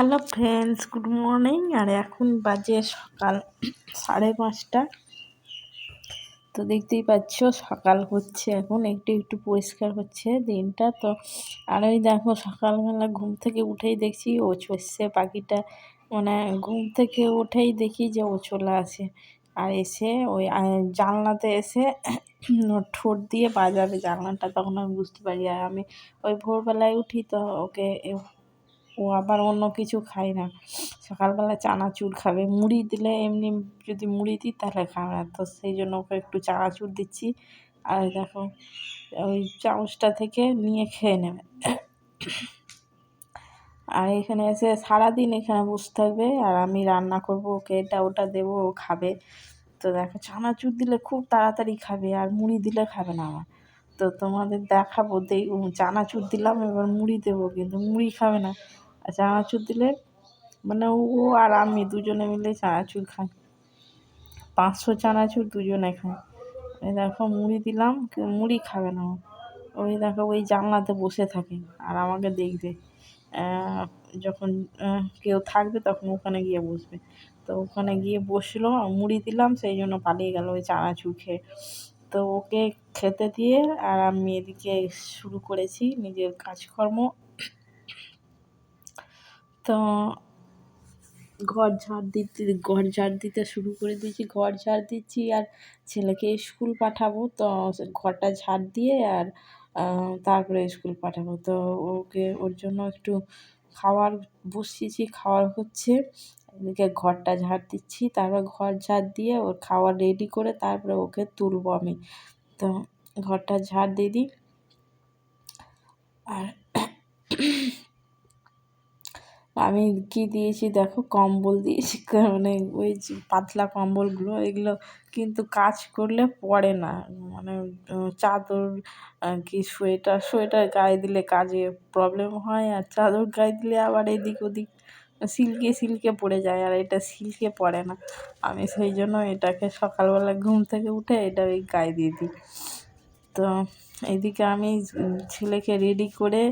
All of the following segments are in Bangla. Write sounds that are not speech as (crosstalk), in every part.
হ্যালো ফ্রেন্ডস গুড মর্নিং আর এখন বাজে সকাল সাড়ে পাঁচটা। তো দেখতেই পাচ্ছ, সকাল হচ্ছে এখন, একটু একটু পরিষ্কার হচ্ছে দিনটা। তো আর ওই দেখো, সকালবেলা ঘুম থেকে উঠেই দেখছি ও চলছে পাখিটা। মানে ঘুম থেকে উঠেই দেখি যে ও চলে আসে। আর এসে ওই জানলাতে এসে ঠোঁট দিয়ে বাজাবে জানলাটা, তখন আমি বুঝতে পারি। আর আমি ওই ভোরবেলায় উঠি তো ওকে ও আবার অন্য কিছু খায় না। সকালবেলা চানাচুর খাবে। মুড়ি দিলে এমনি যদি মুড়ি দিই তাহলে খাবে না। তো সেই জন্য ওকে একটু চানাচুর দিচ্ছি। আর দেখো, ওই চামচটা থেকে নিয়ে খেয়ে নেবে। আর এখানে এসে সারাদিন এখানে বসে থাকবে আর আমি রান্না করব, ওকে এটা ওটা দেবো, ও খাবে। তো দেখো, চানাচুর দিলে খুব তাড়াতাড়ি খাবে আর মুড়ি দিলে খাবে না আমার। তো তোমাদের দেখাবো চানাচুর দিলাম, এবার মুড়ি দেবো, কিন্তু মুড়ি খাবে না। আর চানাচুর দিলে মানে ও আর আমি দুজনে মিলে চানাচুর খাই। পাঁচশো চানাচুর দুজনে খাই। ওই দেখো মুড়ি দিলাম মুড়ি খাবে না ওই দেখো ওই জানলাতে বসে থাকে আর আমাকে দেখবে। যখন কেউ থাকবে তখন ওখানে গিয়ে বসবে। তো ওখানে গিয়ে বসল মুড়ি দিলাম, সেই জন্য পালিয়ে গেল ওই চানাচুর খেয়ে। তো ওকে খেতে দিয়ে আর আমি এদিকে শুরু করেছি নিজের কাজকর্ম। তো ঘর ঝাড় দিতে, ঘর ঝাড় দিতে শুরু করে দিয়েছি। ঘর ঝাড় দিচ্ছি আর ছেলেকে স্কুল পাঠাবো। তো ঘরটা ঝাড় দিয়ে আর তারপরে স্কুল পাঠাবো। তো ওকে, ওর জন্য একটু খাওয়ার বসিয়েছি খাওয়ার হচ্ছে। এদিকে ঘরটা ঝাড় দিচ্ছি, তারপর ঘর ঝাড় দিয়ে ওর খাওয়ার রেডি করে তারপরে ওকে তুলবো আমি। তো ঘরটা ঝাড় দিয়ে দিই। আর আমি কি দিয়েছি? দেখো, কম্বল দিয়েছি। (laughs) মানে ওই পাতলা কম্বলগুলো, এগুলো কিন্তু কাজ করলে পড়ে না। মানে চাদর কি সোয়েটার সোয়েটার গায়ে দিলে কাজে প্রবলেম হয়, আর চাদর গায়ে দিলে আবার এদিক ওদিক সিল্কে সিল্কে পড়ে যায়, আর এটা সিল্কে পড়ে না। আমি সেই জন্য এটাকে সকালবেলা ঘুম থেকে উঠে এটা ওই গায়ে দিয়ে দিই। তো, এদিকে আমি ছেলেকে রেডি করে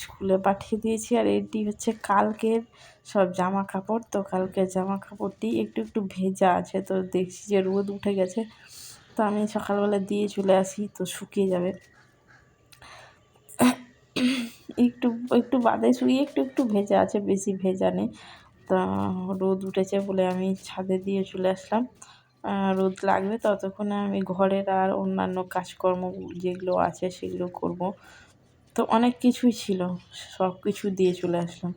স্কুলে পাঠিয়ে দিয়েছি আর এটি হচ্ছে কালকের সব জামা কাপড় তো কালকের জামা কাপড়টি একটু একটু ভেজা আছে, তো দেখছি যে রোদ উঠে গেছে। তো আমি সকালবেলা দিয়ে চলে আসি, তো শুকিয়ে যাবে। একটু একটু বাদে শুয়ে একটু একটু ভেজা আছে, বেশি ভেজা নেই। তা রোদ উঠেছে বলে আমি ছাদে দিয়ে চলে আসলাম। রোদ লাগবে ততক্ষণে আমি ঘরের আর অন্যান্য কাজকর্ম যেগুলো আছে সেগুলো করব। তো অনেক কিছুই ছিল সব কিছু দিয়ে চলে আসলাম।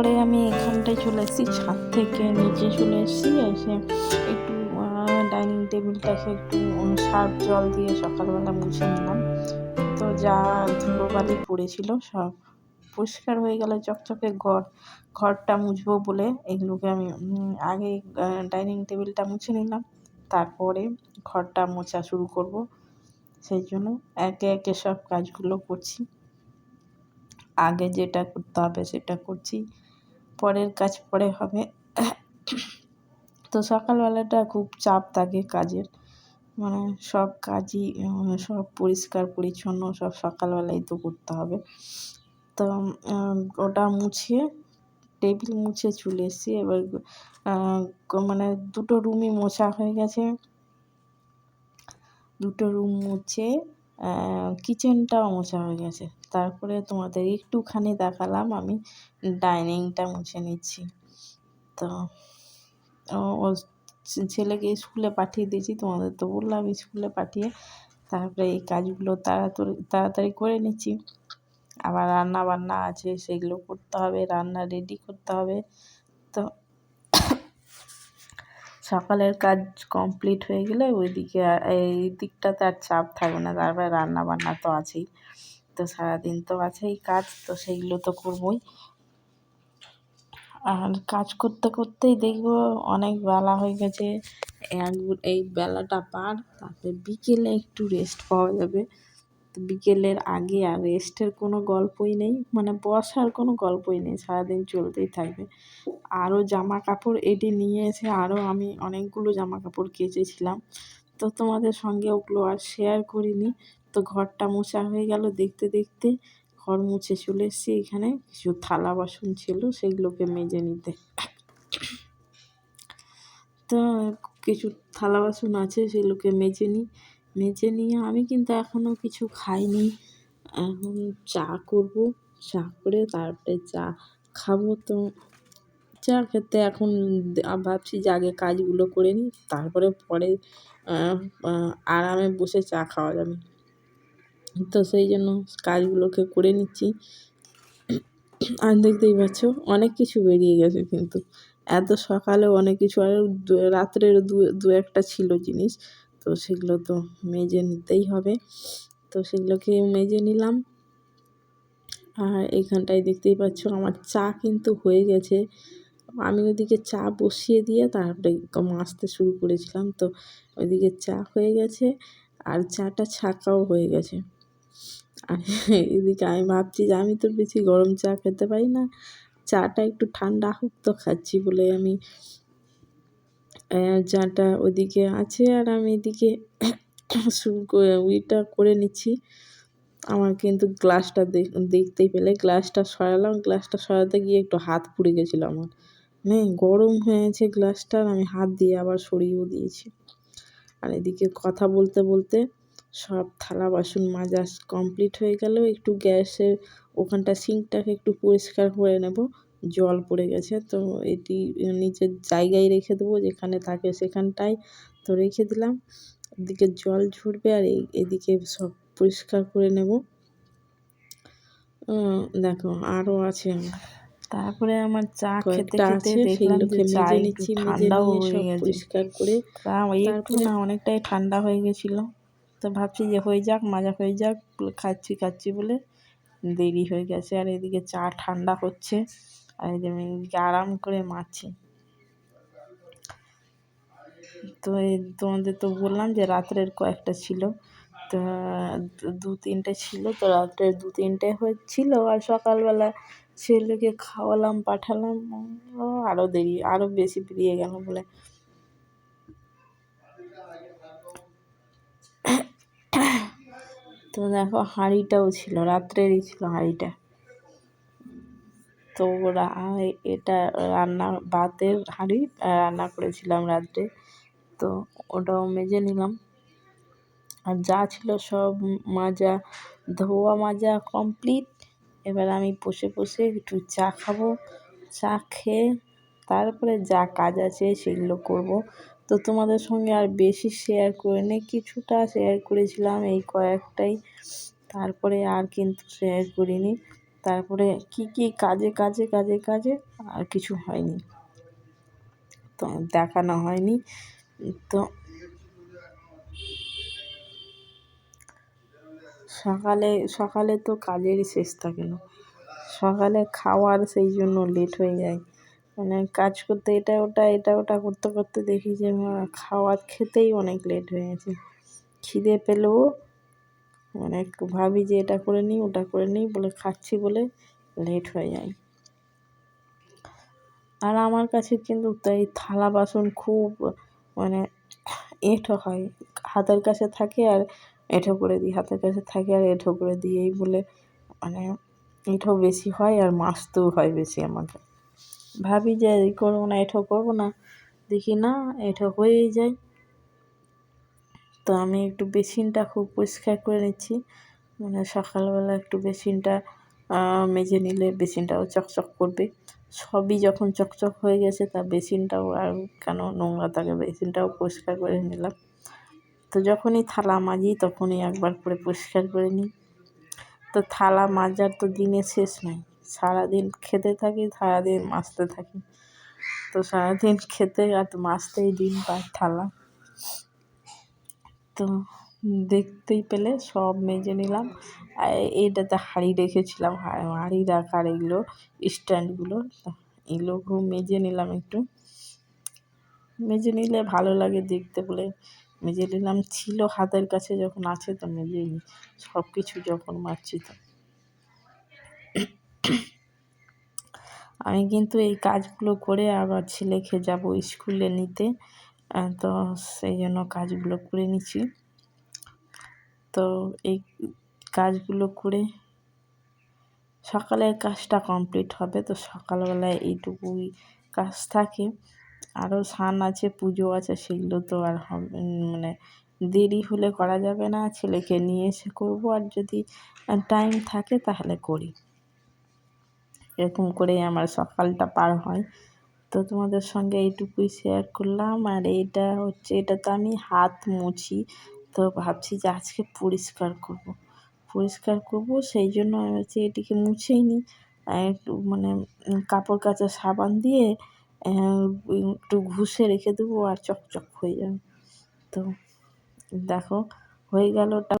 তারপরে আমি এখানটায় চলে এসেছি, ছাদ থেকে নিচে চলে এসেছি, এসে একটু ডাইনিং টেবিলটাকে একটু সার্ফ জল দিয়ে সকালবেলা মুছে নিলাম। তো যা ধুলোবালি পড়েছিল সব পরিষ্কার হয়ে গেলে, চকচকে ঘর, ঘরটা মুছবো বলে এগুলোকে আমি আগে ডাইনিং টেবিলটা মুছে নিলাম, তারপরে ঘরটা মোছা শুরু করব। সেই জন্য একে একে সব কাজগুলো করছি। আগে যেটা করতে হবে সেটা করছি। পরের কাজ পরে হবে। তো সকালবেলাটা খুব চাপ থাকে কাজের। মানে সব কাজই মানে সব পরিষ্কার, পরিচ্ছন্ন, সব সকালবেলাই তো করতে হবে। তো ওটা মুছিয়ে, টেবিল মুছে চলে এসেছি। এবার মানে দুটো রুমই মোছা হয়ে গেছে। দুটো রুম মুছে কিচেনটাও মোছা হয়ে গেছে। তারপরে তোমাদের একটুখানি দেখালাম, আমি ডাইনিংটা মুছে নিচ্ছি। তো ছেলেকে স্কুলে পাঠিয়ে দিয়েছি, তোমাদের তো বললাম স্কুলে পাঠিয়ে। তারপরে এই কাজগুলো তাড়াতাড়ি তাড়াতাড়ি করে নিচ্ছি। আবার রান্না বান্না আছে, সেগুলো করতে হবে, রান্না রেডি করতে হবে। তো, সকালের কাজ কমপ্লিট হয়ে গেলে ওইদিকে, এই দিকটাতে আর চাপ থাকবে না, তারপরে রান্না বান্না তো আছেই। তো সারাদিন তো আছেই কাজ, তো সেইগুলো তো করবই। আর কাজ করতে করতেই দেখব অনেক বেলা হয়ে গেছে এই বেলাটা পার, তারপরে বিকেলে একটু রেস্ট পাওয়া যাবে। বিকেলের আগে আর রেস্টের কোনো গল্পই নেই মানে বসার কোনো গল্পই নেই, সারাদিন চলতেই থাকবে। আরও জামা কাপড় এটি নিয়ে এসে আরও আমি অনেকগুলো জামা কাপড় কেচেছিলাম। তো তোমাদের সঙ্গে ওগুলো আর শেয়ার করিনি। তো ঘরটা মোছা হয়ে গেল দেখতে দেখতে। ঘর মুছে চলে এসেছি এখানে। কিছু থালা বাসন ছিল, সেগুলোকে মেজে নিতে। তো কিছু থালা বাসন আছে, সেগুলোকে মেজে নিই মেজে নিয়ে আমি কিন্তু এখনও কিছু খাইনি। এখন চা করব, চা করে তারপরে চা খাব। তো চা খেতে এখন ভাবছি যে আগে কাজগুলো করে নিই, তারপরে পরে আরামে বসে চা খাওয়া যাবে। তো সেই জন্য কাজগুলোকে করে নিচ্ছি। আর দেখতেই পাচ্ছ, অনেক কিছু বেরিয়ে গেছে কিন্তু। এত সকালে অনেক কিছু, আর রাত্রের দু দু একটা ছিল জিনিস, তো সেগুলো তো মেজে নিতেই হবে। তো সেগুলোকে মেজে নিলাম। আর এইখানটায় দেখতেই পাচ্ছ, আমার চা কিন্তু হয়ে গেছে। আমি ওদিকে চা বসিয়ে দিয়ে তারপরে মাছতে শুরু করেছিলাম। তো ওইদিকে চা হয়ে গেছে আর চাটা ছাকাও হয়ে গেছে। আর এদিকে আমি ভাবছি যে আমি তো বেশি গরম চা খেতে পারি না। চাটা একটু ঠান্ডা হোক তো খাচ্ছি বলে আমি চাটা ওদিকে আছে আর আমি এদিকে শুরু করে ওইটা করে নিচ্ছি। আমার কিন্তু গ্লাসটা দেখতেই পেলে গ্লাসটা সরালাম। গ্লাসটা সরাতে গিয়ে একটু হাত পুড়ে গেছিল আমার। মানে গরম হয়েছে গ্লাসটা আমি হাত দিয়ে আবার সরিয়েও দিয়েছি। আর এদিকে কথা বলতে বলতে সব থালা বাসন মাজা কমপ্লিট হয়ে গেল একটু গ্যাসের ওখানটা সিঙ্কটাকে একটু পরিষ্কার করে নেব, জল পড়ে গেছে। তো এটি নিচের জায়গায় রেখে দেবো, যেখানে থাকে সেখানটায় তো রেখে দিলাম। এদিকে জল ঝরবে আর এদিকে সব পরিষ্কার করে নেব। দেখো আরও আছে তারপরে আমার চা খেতে খেতে দেখলাম যে চা একটু ঠান্ডাও হয়ে গেছে। পরিষ্কার করে একটু না অনেকটাই ঠান্ডা হয়ে গেছিল। তো ভাবছি যে হয়ে যাক মাজা হয়ে যাক খাচ্ছি খাচ্ছি বলে দেরি হয়ে গেছে। আর এদিকে চা ঠান্ডা হচ্ছে আর এদিকে আরাম করে মারছি। তো এই তোমাদের তো বললাম যে রাত্রের কয়েকটা ছিল। তো দু তিনটে ছিল তো রাত্রের দু তিনটে হচ্ছিল আর সকালবেলা ছেলেকে খাওয়ালাম, পাঠালাম আরও দেরি আরও বেশি বেরিয়ে গেল বলে। তো দেখো হাঁড়িটাও ছিল, রাত্রেরই ছিল হাঁড়িটা। তো ওরা এটা রান্না, ভাতের হাঁড়ি রান্না করেছিলাম রাত্রে। তো ওটাও মেজে নিলাম। আর যা ছিল সব মাজা, ধোয়া মাজা কমপ্লিট। এবার আমি বসে বসে একটু চা খাব। চা খেয়ে তারপরে যা কাজ আছে সেগুলো করব। তো তোমাদের সঙ্গে আর বেশি শেয়ার করে নিই, কিছুটা শেয়ার করেছিলাম এই কয়েকটাই। তারপরে আর কিন্তু শেয়ার করিনি। তারপরে কি কি কাজে কাজে কাজে কাজে আর কিছু হয়নি। তো দেখানো হয়নি। তো সকালে সকালে তো কাজেরই শেষ থাকে না সকালে খাওয়ার সেই জন্য লেট হয়ে যায়। মানে কাজ করতে এটা ওটা এটা ওটা করতে করতে দেখি যে খাওয়ার খেতেই অনেক লেট হয়ে গেছে। খিদে পেলেও মানে ভাবি যে, এটা করে নিই, ওটা করে নিই বলে খাচ্ছি বলে লেট হয়ে যায়। আর আমার কাছে কিন্তু তাই থালা বাসন খুব মানে এঁঠো হয়। হাতের কাছে থাকে আর এঁঠো করে দিই, হাতের কাছে থাকে আর এঁঠো করে দিই, এই বলে মানে এঁঠো বেশি হয় আর মাছতেও হয় বেশি আমাকে। ভাবি যে এই করব না, এঁঠো করব না, দেখি না, এঁঠো হয়েই যায়। তো আমি একটু বেসিনটা খুব পরিষ্কার করে নিচ্ছি মানে সকালবেলা একটু বেসিনটা মেজে নিলে বেসিনটাও চকচক করবে। সবই যখন চকচক হয়ে গেছে তা বেসিনটাও আর কেন নোংরা থাকে, বেসিনটাও পরিষ্কার করে নিলাম। তো যখনই থালা মাজি, তখনই একবার করে পরিষ্কার করে নিই। তো থালা মাজার তো দিনের শেষ নাই সারাদিন খেতে থাকি, সারাদিন মাজতে থাকি। তো সারাদিন খেতে আর মাজতেই দিন পার থালা। তো দেখতেই পেলে সব মেজে নিলাম। এইটাতে হাঁড়ি রেখেছিলাম হাঁড়ি রাখার এগুলো স্ট্যান্ডগুলো এগুলো খুব মেজে নিলাম একটু। মেজে নিলে ভালো লাগে দেখতে বলে মেজে নিলাম, ছিল হাতের কাছে যখন আছে তো মেজে নিই সব কিছু যখন মারছি তো। আমি কিন্তু এই কাজগুলো করে আবার ছেলেকে যাব স্কুলে নিতে তো সেই জন্য কাজগুলো করে নিচ্ছি। তো এই কাজগুলো করে সকালের কাজটা কমপ্লিট হবে, তো সকালবেলায় এইটুকুই কাজ থাকে। আরও স্নান আছে, পুজো আছে, সেগুলো তো আর হবে মানে দেরি হলে করা যাবে না। ছেলেকে নিয়ে এসে করব আর যদি টাইম থাকে তাহলে করি। এরকম করেই আমার সকালটা পার হয়। তো তোমাদের সঙ্গে এইটুকুই শেয়ার করলাম। আর এইটা হচ্ছে, এটা তো আমি হাত মুছি। তো ভাবছি যে আজকে পরিষ্কার করব। পরিষ্কার করব, সেই জন্য আমি হচ্ছে এটিকে মুছেই নিই একটু মানে কাপড় কাচা সাবান দিয়ে একটু ঘুষে রেখে দেবো আর চকচক হয়ে যাবে। তো দেখো হয়ে গেল ওটা